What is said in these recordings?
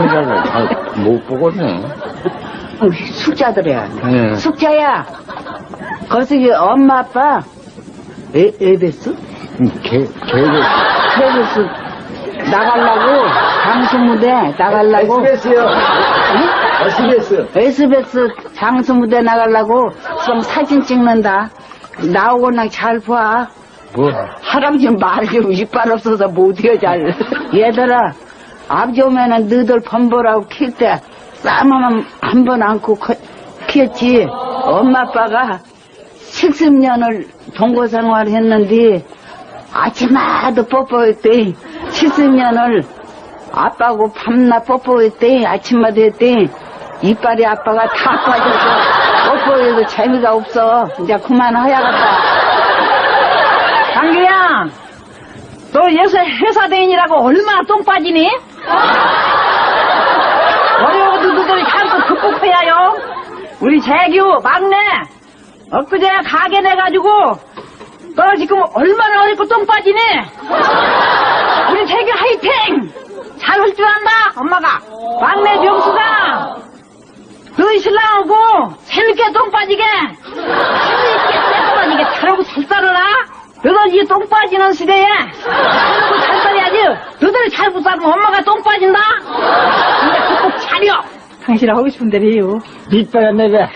카메라를 잘못 보거든. 우리 숙자들이야. 네. 숙자야. 거기 엄마 아빠 에, 에베스? 개, 개를, 에베스 나가려고 장수무대 나가려고 SBS요. SBS. SBS 장수무대 나가려고 지금 사진 찍는다. 나오고 나잘 봐. 뭐, 할아버지 말좀 이빨 없어서 못해요 잘. 얘들아 아버지 오면은 너들 범보라고 킬때 쌈하면 한번 안고 커- 키웠지. 엄마 아빠가 70년을 동거 생활 했는데 아침마다 뽀뽀했대. 70년을 아빠하고 밤낮 뽀뽀했대. 아침마다 했대. 이빨이 아빠가 다 빠져서 뽀뽀해도 재미가 없어. 이제 그만하야겠다. 장규야, 너 요새 회사 대인이라고 얼마나 똥 빠지니? 어려운 누구들 참고 극복해야요. 우리 재규 막내 엊그제 가게 내가지고 너 지금 얼마나 어렵고 똥 빠지니? 우리 재규 화이팅! 잘할줄 안다 엄마가 막내 명수가 너희 신랑하고 재밌게 똥 빠지게 재밌게 똥 빠지게 잘하고 잘 살아라 너들 이똥 빠지는 시대에 잘하고 잘 너들 잘 못 살면 엄마가 똥 빠진다 근데 그꼭 차려 당신이 하고 싶은 대로 해요 이뻐야 내게.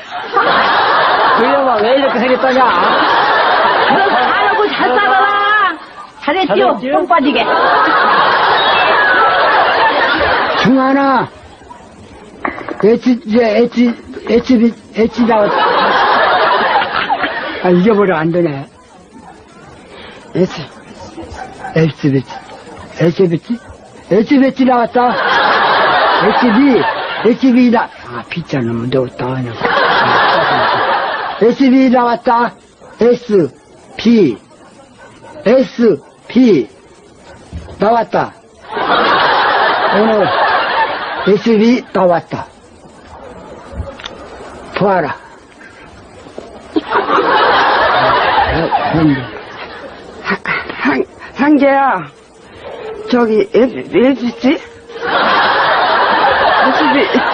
그녀가 왜 이렇게 생겼다냐? 너들 잘하고 잘 살아라 잘했지요 잘했지요? 똥 빠지게 승환아, H, 이제 HB, H 나왔다. 아, 잊어버려, 안 되네. H, HB, HB, HB 나왔다. HB, HB 나, 아, 빗자는 뭐, 너 따냐. HB 나왔다. S, P, S, P, 나왔다. 오늘 SB 나왔다. 보아라. 상, 상재야, 저기? SB,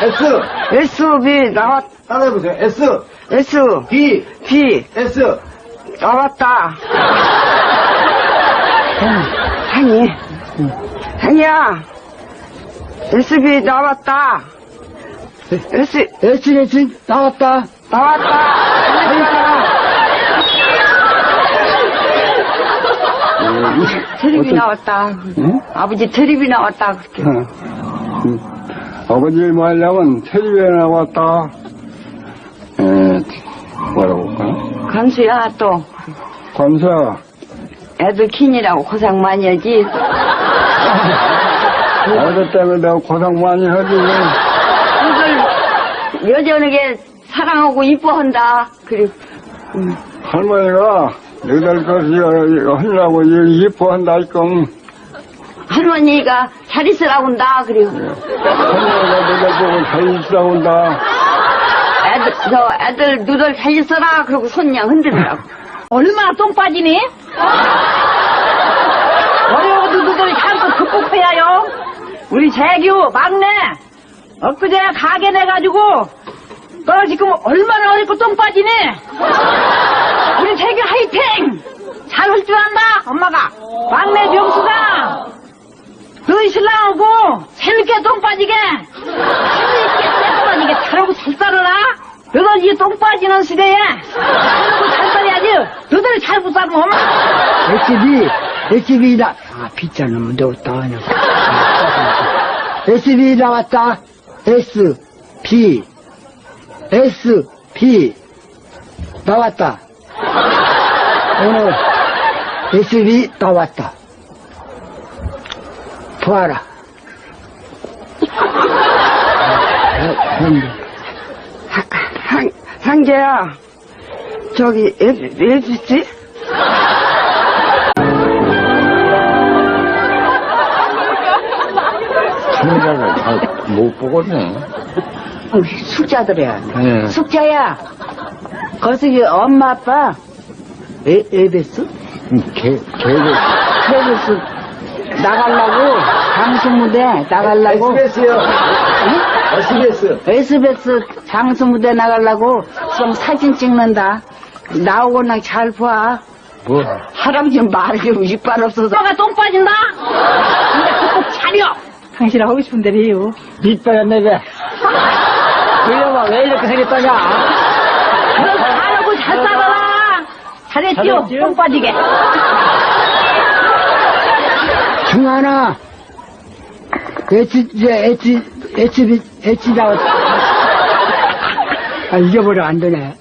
S. SB 나왔, 따라해보세요. S. S, B. B S. 나왔다. 상이, 상이야, SB 나왔다. S, SBS 나왔다. 나왔다. 드립이 나왔다. 아버지 드립이 나왔다. 그렇게. 아버지 말려면 텔레비에 나왔다. 에, 뭐라고 할까? 간수야, 또. 관사, 애들 킨이라고 고생 많이 하지. 아들 때문에 내가 고생 많이 하지. 이걸 여전하게 사랑하고 이뻐한다. 그리고 할머니가 너희들 것이 하려고 이뻐한다, 이끔. 할머니가 잘 있으라고 한다. 그리고 할머니가 너희들 보고 잘 있다고 한다. 애들, 저 애들 누들 잘 있어라. 그러고 손냥 흔들더라고. 얼마나 똥 빠지니? 어려운 누구들 참고 극복해야요. 우리 재규 막내 엊그제 가게 내가지고 너 지금 얼마나 어렵고 똥 빠지니? 우리 재규 화이팅! 잘 할 줄 안다 엄마가 막내 명수가 너희 신랑하고 재밌게 똥 빠지게 재밌게 똥 빠지게 잘하고 잘 살아라 너들 이똥 빠지는 시대에 잘하고 잘 살아야지 너들 잘 못 살면 SB, SB 나, 아, 빗자는 뭐, 너 따냐. SB 나왔다. S, P, S, P, 나왔다. 오늘 SB 나왔다. 보아라. 상, 상재야, 저기 SB? 카메라를 잘 못 보거든. 우리 숙자들이야. 네. 숙자야. 거기 엄마 아빠 에, 에베스? 개, 개를, 에베스 나가려고 장수무대 나가려고 SBS요. SBS. SBS 장수 무대 나가려고 지금 사진 찍는다. 나오고 나 잘 봐. 뭐? 할아버지 말좀 이빨 없어서. 오빠가 똥 빠진다? 근데 그꼭 차려! 당신 하고 싶은 대로 해요. 밑바였네, 왜. 그려봐, 왜 이렇게 생겼다냐? 너 잘하고 잘 살아라! 잘했죠? 잘했죠? 똥 빠지게. 승환아. H, H 나왔다. 아, 잊어버려, 안 되네.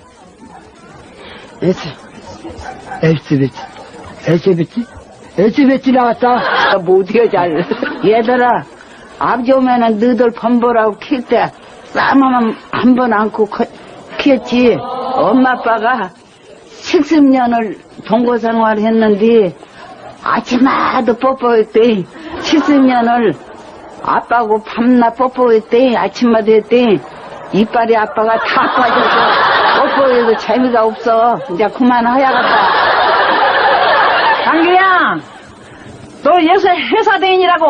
H, HBT. HBT? HBT 나왔다. 못 이겨 잘. 얘들아, 아버지 오면은 너희들 번보라고 킬때 쌈하면 한번 안고 거- 키웠지. 엄마 아빠가 70년을 동거 생활을 했는데 아침마다 뽀뽀했대. 70년을 아빠하고 밤낮 뽀뽀했대. 아침마다 했대. 이빨이 아빠가 다 빠져서 뽀뽀해도 재미가 없어. 이제 그만하야겠다. 장기양! 너 예수 회사 대인이라고